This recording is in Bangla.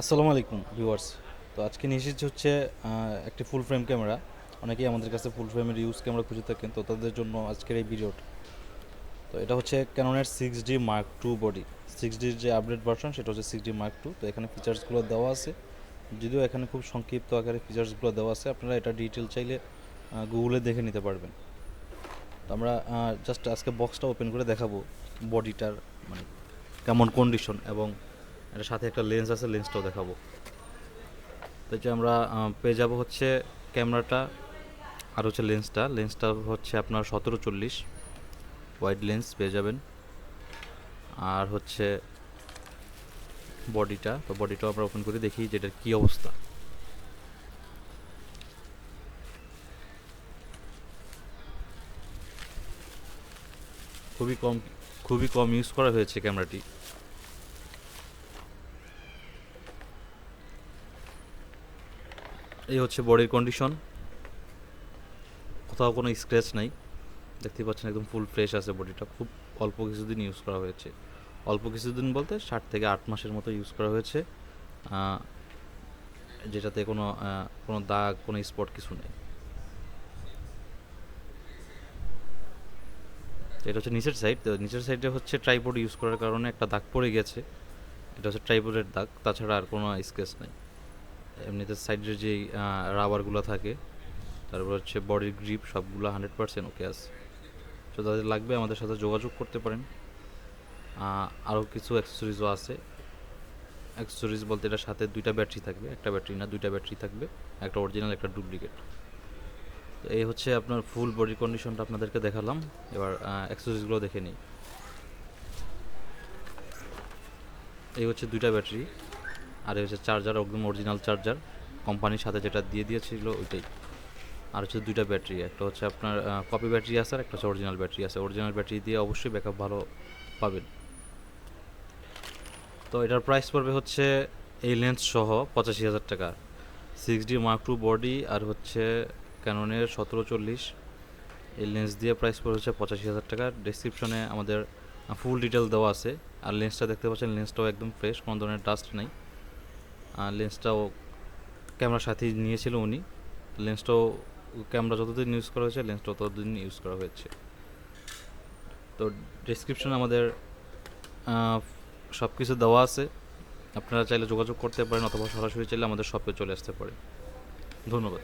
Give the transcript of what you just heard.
আসসালামু আলাইকুম ভিউয়ার্স। তো আজকে নিয়ে এসেছি হচ্ছে একটি ফুল ফ্রেম ক্যামেরা অনেকেই আমাদের কাছে ফুল ফ্রেমের ইউজ ক্যামেরা খুঁজে থাকেন, তো তাদের জন্য আজকের এই ভিডিওটা তো এটা হচ্ছে ক্যাননের six D mark two body six ডির যে আপডেট ভার্সন সেটা হচ্ছে সিক্স ডি মার্ক টু তো এখানে ফিচার্সগুলো দেওয়া আছে। যদিও এখানে খুব সংক্ষিপ্ত আকারে ফিচার্সগুলো দেওয়া আছে, আপনারা এটা ডিটেল চাইলে গুগলে দেখে নিতে পারবেন। তো আমরা জাস্ট আজকে বক্সটা ওপেন করে দেখাবো বডিটার মানে কেমন কন্ডিশন এবং এটার সাথে একটা লেন্স আছে লেন্সটাও দেখাবো। তো যে আমরা পেয়ে যাব হচ্ছে ক্যামেরাটা, আর হচ্ছে লেন্সটা লেন্সটা হচ্ছে আপনার সতেরো চল্লিশ। ওয়াইড লেন্স পেয়ে যাবেন। আর হচ্ছে বডিটা তো বডিটাও আমরা ওপেন করে দেখি যে এটার কী অবস্থা। খুবই কম খুবই কম ইউজ করা হয়েছে ক্যামেরাটি। এই হচ্ছে বডির কন্ডিশন কোথাও কোনো স্ক্র্যাচ নাই। দেখতে পাচ্ছেন একদম ফুল ফ্রেশ আছে বডিটা। খুব অল্প কিছুদিন ইউজ করা হয়েছে। অল্প কিছুদিন বলতে ষাট থেকে আট মাসের মতো ইউজ করা হয়েছে। যেটাতে কোনো কোনো দাগ, কোনো স্পট কিছু নেই। এটা হচ্ছে নিচের সাইড নিচের সাইডে হচ্ছে ট্রাইপড ইউজ করার কারণে একটা দাগ পড়ে গেছে। এটা হচ্ছে ট্রাইপডের দাগ। তাছাড়া আর কোনো স্কেচ নেই। এমনিতে সাইডের যেই রাবারগুলো থাকে, তারপর হচ্ছে বডির গ্রিপ সবগুলো হান্ড্রেড পার্সেন্ট ওকে আছে। তো তাদের লাগবে আমাদের সাথে যোগাযোগ করতে পারেন। আরও কিছু অ্যাক্সেসরিজও আছে। অ্যাক্সেসরিজ বলতে এটার সাথে দুইটা ব্যাটারি থাকবে, একটা ব্যাটারি না, দুইটা ব্যাটারি থাকবে, একটা অরিজিনাল একটা ডুপ্লিকেট তো এই হচ্ছে আপনার ফুল বডি কন্ডিশনটা আপনাদেরকে দেখালাম। এবার অ্যাক্সেসরিজগুলো দেখে নিই। এই হচ্ছে দুইটা ব্যাটারি আর হচ্ছে চার্জার একদম অরিজিনাল চার্জার কোম্পানির সাথে যেটা দিয়ে দিয়েছিল ওইটাই। আর হচ্ছে দুইটা ব্যাটারি একটা হচ্ছে আপনার কপি ব্যাটারি আছে আর একটা হচ্ছে অরিজিনাল ব্যাটারি আছে। অরিজিনাল ব্যাটারি দিয়ে অবশ্যই ব্যাকআপ ভালো পাবেন। তো এটার প্রাইস পড়বে হচ্ছে এই লেন্স সহ পঁচাশি হাজার টাকা। Six D mark two body আর হচ্ছে ক্যাননের সতেরো চল্লিশ। এই লেন্স দিয়ে প্রাইস পড়ে হচ্ছে পঁচাশি হাজার টাকা। ডিসক্রিপশনে আমাদের ফুল ডিটেল দেওয়া আছে। আর লেন্সটা দেখতে পাচ্ছেন লেন্সটাও একদম ফ্রেশ কোনো ধরনের ডাস্ট নেই। লেন্সটাও ক্যামেরার সাথে নিয়েছিল উনি। লেন্সটাও ক্যামেরা যতদিন ইউজ করা হয়েছে লেন্স ততদিন ইউজ করা হয়েছে। তো ডিসক্রিপশন আমাদের সব কিছু দেওয়া আছে। আপনারা চাইলে যোগাযোগ করতে পারেন অথবা সরাসরি চাইলে আমাদের শপে চলে আসতে পারে ধন্যবাদ।